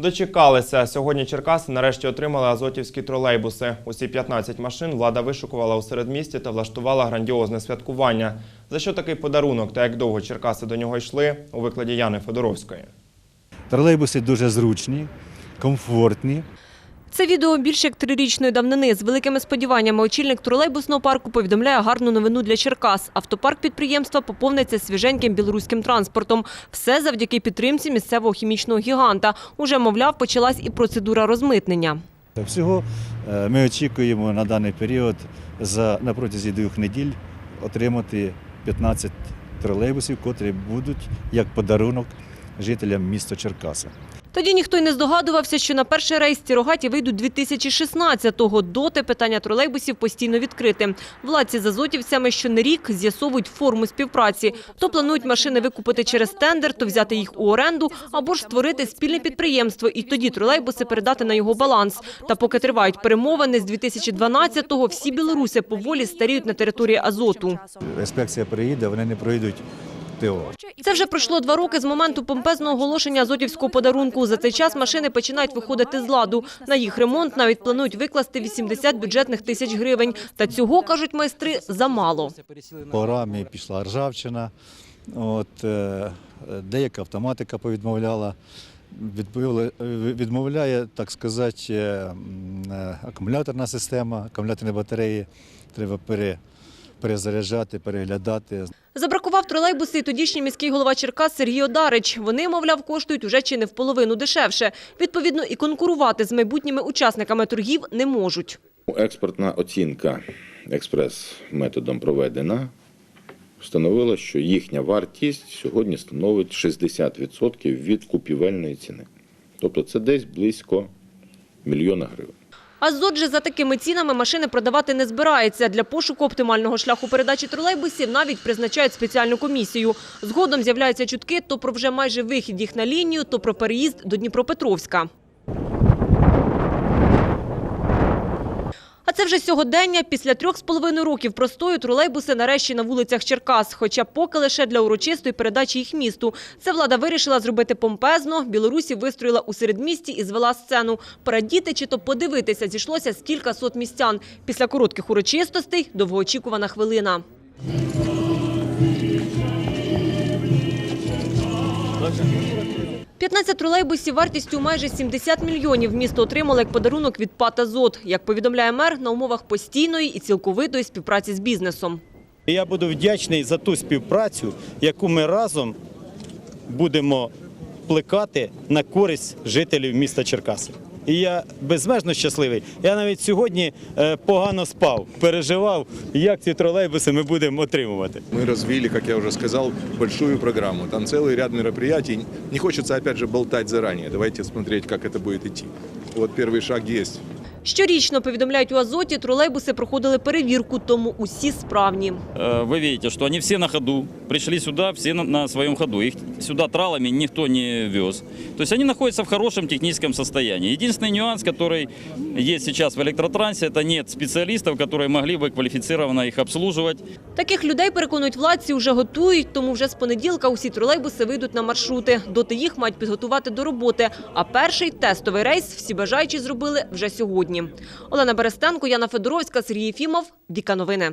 Дочекалися. Сьогодні Черкаси нарешті отримали азотівські тролейбуси. Усі 15 машин влада вишукувала у середмісті та влаштувала грандіозне святкування. За що такий подарунок та як довго Черкаси до нього йшли у викладі Яни Федоровської. Тролейбуси дуже зручні, комфортні. Це відео більше як трирічної давнини. З великими сподіваннями очільник тролейбусного парку повідомляє гарну новину для Черкас. Автопарк підприємства поповниться свіженьким білоруським транспортом. Все завдяки підтримці місцевого хімічного гіганта. Уже, мовляв, почалась і процедура розмитнення. Всього е, ми очікуємо на даний період за на протязі двох неділь отримати 15 тролейбусів, котрі будуть як подарунок жителям міста Черкаса. Тоді ніхто й не здогадувався, що на перший рейс ці рогаті вийдуть 2016-го. Доти питання тролейбусів постійно відкрите. Владці з азотівцями щонарік з'ясовують форму співпраці. То планують машини викупити через тендер, то взяти їх у оренду, або ж створити спільне підприємство і тоді тролейбуси передати на його баланс. Та поки тривають перемовини, з 2012-го всі білоруси поволі старіють на території азоту. Інспекція приїде, вони не пройдуть ТО. Це вже пройшло два роки з моменту помпезного оголошення азотівського подарунку. За цей час машини починають виходити з ладу. На їх ремонт навіть планують викласти 80 бюджетних тисяч гривень. Та цього, кажуть майстри, замало. По рамі пішла ржавчина, от, е, деяка автоматика повідмовляла. Відмовляє, так сказати, е, акумуляторна система, акумуляторні батареї треба пере, перезаряджати, переглядати. Забракував тролейбуси і тодішній міський голова Черкас Сергій Одарич. Вони, мовляв, коштують уже чи не в половину дешевше. Відповідно, і конкурувати з майбутніми учасниками торгів не можуть. Експортна оцінка експрес-методом проведена. Встановила, що їхня вартість сьогодні становить 60% від купівельної ціни. Тобто це десь близько мільйона гривень. Азот же за такими цінами машини продавати не збирається. Для пошуку оптимального шляху передачі тролейбусів навіть призначають спеціальну комісію. Згодом з'являються чутки то про вже майже вихід їх на лінію, то про переїзд до Дніпропетровська. А це вже сьогодення. Після трьох з половиною років простою тролейбуси нарешті на вулицях Черкас. Хоча поки лише для урочистої передачі їх місту. Це влада вирішила зробити помпезно. Білорусі вистроїла у середмісті і звела сцену. Порадіти чи то подивитися зійшлося з кілька сот містян. Після коротких урочистостей довгоочікувана хвилина. «15 тролейбусів вартістю майже 70 мільйонів місто отримало як подарунок від ПАТ «Азот». Як повідомляє мер, на умовах постійної і цілковитої співпраці з бізнесом. Я буду вдячний за ту співпрацю, яку ми разом будемо плекати на користь жителів міста Черкаси. І я безмежно щасливий. Я навіть сьогодні е, погано спав, переживав, як ці тролейбуси ми будемо отримувати. Мы развили, как я уже сказал, большую программу. Там целый ряд мероприятий. Не хочется, опять же, болтать заранее. Давайте смотреть, как это будет идти. Вот первый шаг есть. Щорічно, повідомляють у «Азоті», тролейбуси проходили перевірку, тому усі справні. Э, Вы видите, что они все на ходу. Пришли сюда, все на, на своем ходу. Их сюда тралами никто не вез. То есть они находятся в хорошем техническом состоянии. Единственный нюанс, который есть сейчас в электротрансе, это нет специалистов, которые могли бы квалифицированно их обслуживать. Таких людей, переконують владці, вже готують, тому вже з понеділка усі тролейбуси вийдуть на маршрути. Доти їх мають підготувати до роботи. А перший тестовий рейс всі бажаючі зробили вже сьогодні. Олена Берестенко, Яна Федоровська, Сергій Фімов. Віка Новини.